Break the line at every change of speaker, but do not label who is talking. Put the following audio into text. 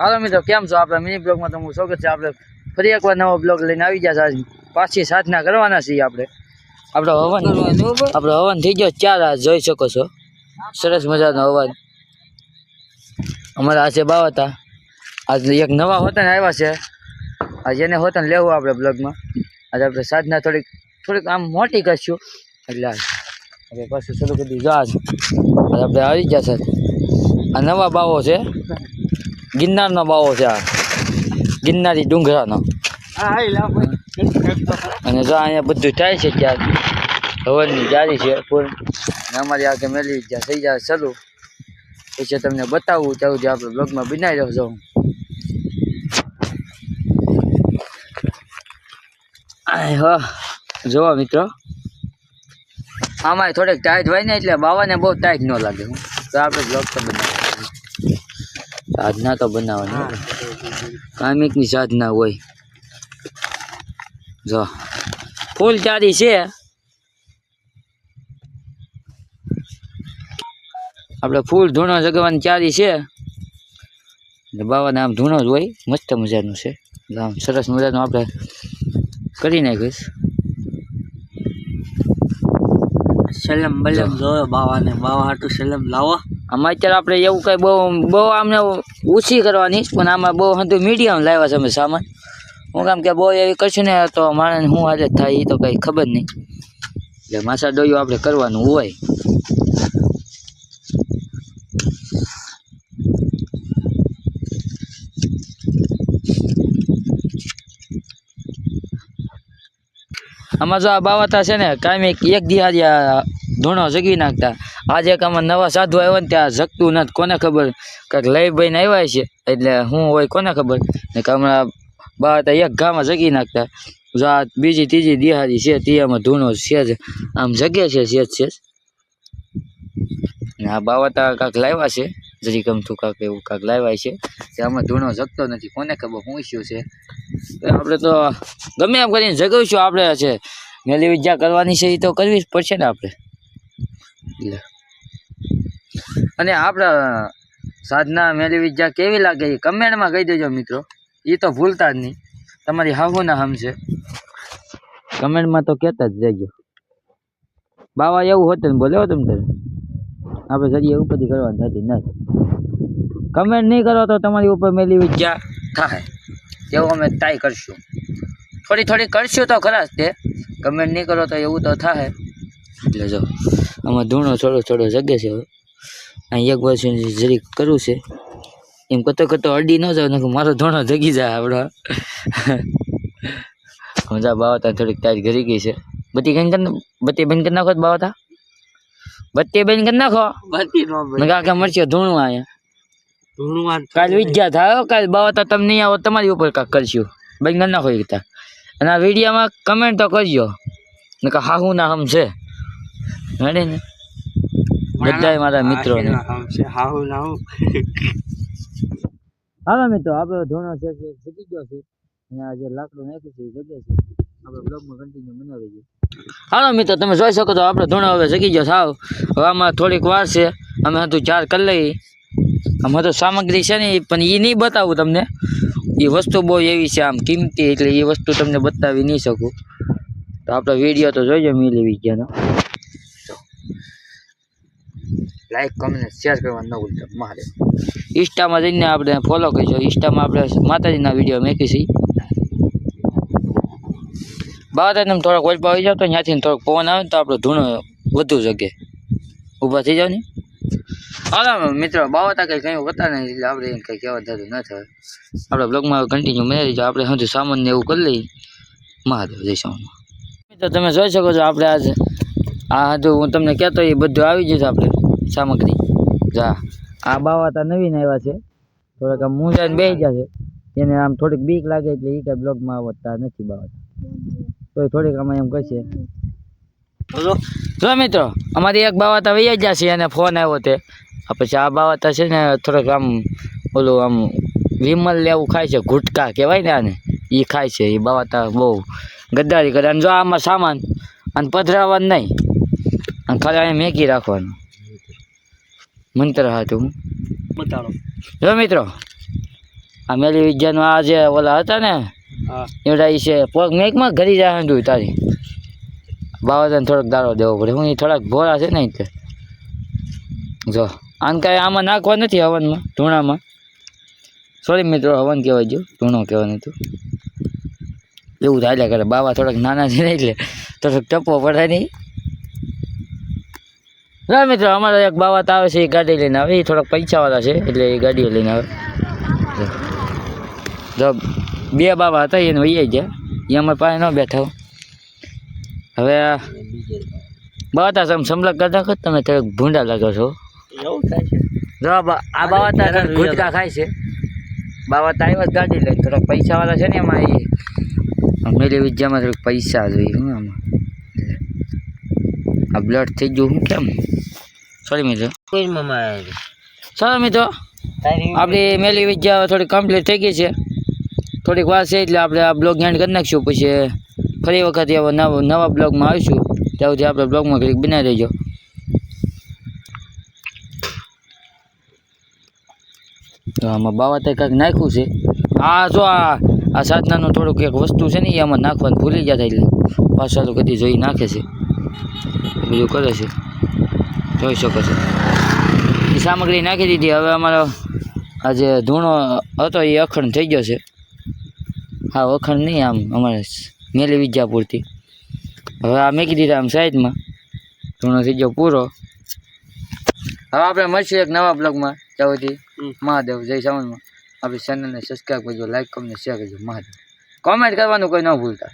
હાલો મિત્રો, કેમ છો આપણે? મિની બ્લોગમાં તમારું સ્વાગત છે. આપણે ફરી એકવાર નવો બ્લોગ લઈને આવી ગયા છે. પાછી સાધના કરવાના છીએ આપણે. આપણો હવન આપણો હવન થઈ ગયો. ચાર આ જોઈ શકો છો. સરસ મજાનો હવન. અમારા આજે બાવ હતા. આજ એક નવા હોતા ને આવ્યા છે. આજે એને હોતા ને લેવું આપણે બ્લોગમાં. આજે આપણે સાધના થોડીક થોડીક આમ મોટી કરશું. એટલે આપણે પાછું શરૂ કરી દીધું. આજે આપણે આવી ગયા છે. આ નવા બાવો છે. ગિરનારનો બાવો છે આ. ગિરનારી ડુંગરાનો. અને જો અહીંયા બધું થાય છે ત્યાં. હવનની જારી છે ફૂલ અને અમારી આગળ મેલી જ્યાં થઈ જાય ચાલુ. પછી તમને બતાવું ત્યાં સુધી આપણે બ્લોગમાં બનાવી રહ્યો છું જોવા હો જોવો મિત્રો. આમાં થોડીક ટાઈટ હોય ને એટલે બાવાને બહુ ટાઈટ ન લાગે. તો આપણે બ્લોગ તો સાધના તો બનાવવાની કામિકની સાધના હોય. જો. ફૂલ ચારી છે. આપણે ફૂલ ધૂણો જગવાની ચારી છે. બાવાને આમ ધૂણો જ હોય. મસ્ત મજાનું છે. આમ સરસ મજાનું આપણે કરી નાખીશ.
સલમ બલમ જોયો બાવાને. બાવા હાટું સલમ લાવો.
આમાં અત્યારે આપણે એવું કંઈ બહુ બહુ આમને ઓછી કરવાની, પણ આમાં બહુ હતું મીડિયમ લાવ્યા છે અમે સામાન. હું કામ કે બહુ એવી કરશું ને તો માણસને શું આજે થાય એ તો કંઈ ખબર નહીં. એટલે માસા ડોયું આપણે કરવાનું હોય. આમાં જો આ બાવાતા છે ને, કાંઈ એક દિહારી ધૂણો જગી નાખતા. આજે એક આમાં નવા સાધુ આવ્યા ને ત્યાં જગતું નથી, કોને ખબર? કાંઈક લઈ ભાઈને આવ્યા છે, એટલે હું હોય કોને ખબર? ને હમણાં બાવાતા એક ગામાં જગી નાખતા. જાત બીજી ત્રીજી દિહારી છે, તે ધૂનો છે જ. આમ જગે છે છે છે ને આ બાવતા કાંક લાવ્યા છે, જરી ગમતું કાંક એવું કાંક લાવ્યા છે. જે આમાં ધૂણો જગતો નથી, કોને ખબર? શું ઇસ્યુ છે આપણે તો ગમે એમ કરીને જગાવીશું આપણે છે. મેલી વિદ્યા કરવાની છે એ તો કરવી જ પડશે ને આપણે. એટલે અને આપણા સાધના મેલી વિદ્યા કેવી લાગે એ કમેન્ટમાં કહી દેજો મિત્રો. એ તો ભૂલતા જ નહીં. તમારી હાહુના હમ છે. કમેન્ટમાં તો કહેતા જ રહેજો. બાવા એવું હોતું ને હો તમે તારે આપણે જરીએ ઉપરથી કરવાની થતી નથી. કમેન્ટ નહીં કરો તો તમારી ઉપર મેલી વિદ્યા થાય. એવું અમે ટ્રાય કરશું. થોડી થોડી કરશું તો ખરા જ તે. કમેન્ટ નહીં કરો તો એવું તો થાય. એટલે જો, આમાં ધૂણો થોડો થોડો જગે છે હવે. અહીં એક વર્ષ જરીક કરવું છે. એમ કતો કરતો અડી ન જાવ ને મારો ધોણો જગી જાય આપણો. મજા બાવતા થોડીક ટાઈટ ઘરી ગઈ છે. બત્તી કઈ કરી બત્તી બંધ કરી નાખો બાવતા. બત્તી બંધ કરી નાખો.
બધી
કાકા મરચો ધૂણું અહીંયા કાલ વિજ્ઞા થાય કાલ બાવતા તમે નહીં આવો તમારી ઉપર કાંક કરશું. બંધ કરી નાખો એકતા અને આ વિડીયોમાં કમેન્ટ તો કરજો. ને કે હાહુ ના હમ છે. રેડી ને. બધાય મારા
ના
હાલો મિત્રો આપણે ધોણો છે શીખી ગયો છે. અને આ જે લાકડું નાખ્યું છે એ છે. આપણે બ્લોગમાં કન્ટિન્યુ બનાવી દઈએ. હાલો મિત્રો તમે જોઈ શકો છો આપણે ધોણો હવે શીખી ગયો સાવ હવે આમાં થોડીક વાર છે. અમે હતું ચાર કરી લઈ આમાં તો સામગ્રી છે ને પણ એ નહીં બતાવું તમને. એ વસ્તુ બહુ એવી છે આમ કિંમતી એટલે એ વસ્તુ તમને બતાવી નહીં શકું. તો આપણો વીડિયો તો જોઈજો મિલી વિજ્ઞાનો લાઈક કમેન્ટ શેર કરવાનું ન ભૂલતા. મારે ઇન્સ્ટામાં જઈને આપણે ફોલો કરીશું. ઇન્સ્ટામાં આપણે માતાજીના વીડિયો મેકીશી. બાબા તમે થોડોક વલપા આવી જાવ તો ત્યાંથી થોડોક પવન આવે તો આપણો ધૂણો વધુ જગે. ઊભા થઈ જાવ ને? હાલો મિત્રો બાવતા કંઈ કંઈ હોતા નહીં એટલે આપણે એને કંઈ કહેવા થતું ન થાય. આપણે બ્લોગમાં કન્ટિન્યુ મેળવી દીધો આપણે હજુ સામાન ને એવું કરી લઈએ. મહાદેવ, જય સામાન મિત્રો, તમે જોઈ શકો છો, આપણે આજે આ હજુ હું તમને કહેતો એ બધું આવી છે આપણે. સામગ્રી. જા. આ બાવાતા નવીન આવ્યા છે. થોડાક આમ મૂંઝાઈને બેસી ગયા છે. એને આમ થોડીક બીક લાગે એટલે એ કાંઈ બ્લોગમાં આવતા નથી બાવા તો. થોડીક આમાં એમ કહે
છે.
જો મિત્રો અમારી એક બાવાતા વૈયા ગયા છે એને ફોન આવ્યો તે. આ પછી આ બાવાતા છે ને થોડોક આમ ઓલું આમ વિમલ લેવું ખાય છે ગુટકા કહેવાય ને આને એ ખાય છે. એ બાવાતા બહુ ગદ્દારી કરે. અને જો આમાં સામાન અને પધરાવાનું નહીં અને ખાલી અહીંયા મેકી રાખવાનું. મંત્ર હતું.
બતાડો.
જો મિત્રો આ મેલી વિદ્યાનો આ જે ઓલા હતા ને એવડા છે પગ મેકમાં ઘરી જાય તું તારી. બાવાને થોડોક દારો દેવો પડે હું એ થોડાક ભોળા છે ને એટલે જો આને કાંઈ આમાં નાખવા નથી હવનમાં ધૂણામાં. સોરી મિત્રો હવન કહેવાય જો ધૂણો કહેવાનું હતું. એવું ચાલ્યા કરે બાવા થોડાક નાના છે ને એટલે થોડોક ટપો પડે નહીં. ના મિત્રો અમારે એક બાવા તો આવે છે એ ગાડી લઈને આવે. એ થોડાક પૈસાવાળા છે એટલે એ ગાડીઓ લઈને આવે. જો. બે બાબા હતા એને વહી ગયા. એ અમારી પાસે ન બેઠા હવે બાવા તા તમે સમલક કરતા ખત તમે થોડાક ભૂંડા લાગો છો.
થાય છે.
જો આ બા- આ બાવા તા
ઘણા
ગુટકા ખાય છે. બાબા તા આવ્યા જ ગાડી લઈને થોડાક પૈસાવાળા છે ને એમાં એ મેલી વિદ્યામાં થોડીક પૈસા જોઈએ હું આમાં. આ બ્લડ થઈ ગયું હું કેમ? સોરી મિત્રો. ચાલો મિત્રો. આપણી મેલી વિદ્યા થોડી કમ્પ્લીટ થઈ ગઈ છે. થોડીક વાર છે એટલે આપણે આ બ્લોગ એન્ડ કરી નાખીશું. પછી ફરી વખત એવા નવા નવા બ્લોગમાં આવીશું. ત્યાં સુધી આપણે બ્લોગમાં કંઈક બનાવી દેજો. તો આમાં બાવા તે કાંઈક નાખ્યું છે. આ જો આ આ સાધનાનું થોડુંક એક વસ્તુ છે ને એ આમાં નાખવાનું ભૂલી જતા એટલે પાછળ કદી જોઈ નાખે છે. બધું કરે છે. જોઈ શકો છો. એ સામગ્રી નાખી દીધી. હવે અમારો આ જે ધૂણો હતો એ અખંડ થઈ ગયો છે. હા અખંડ નહીં આમ અમારે મેલી પૂરતી હવે આ મેકી દીધા આમ સાઈડમાં. ધૂણો થઈ ગયો પૂરો. હવે આપણે મળશું એક નવા બ્લોગમાં.
ત્યાંથી
મહાદેવ જય સાવનમાં આપણી ચેનલને સબસ્ક્રાઈબ કરજો લાઈક કરજો શેર કરજો. મહાદેવ. કોમેન્ટ કરવાનું કોઈ ન ભૂલતા.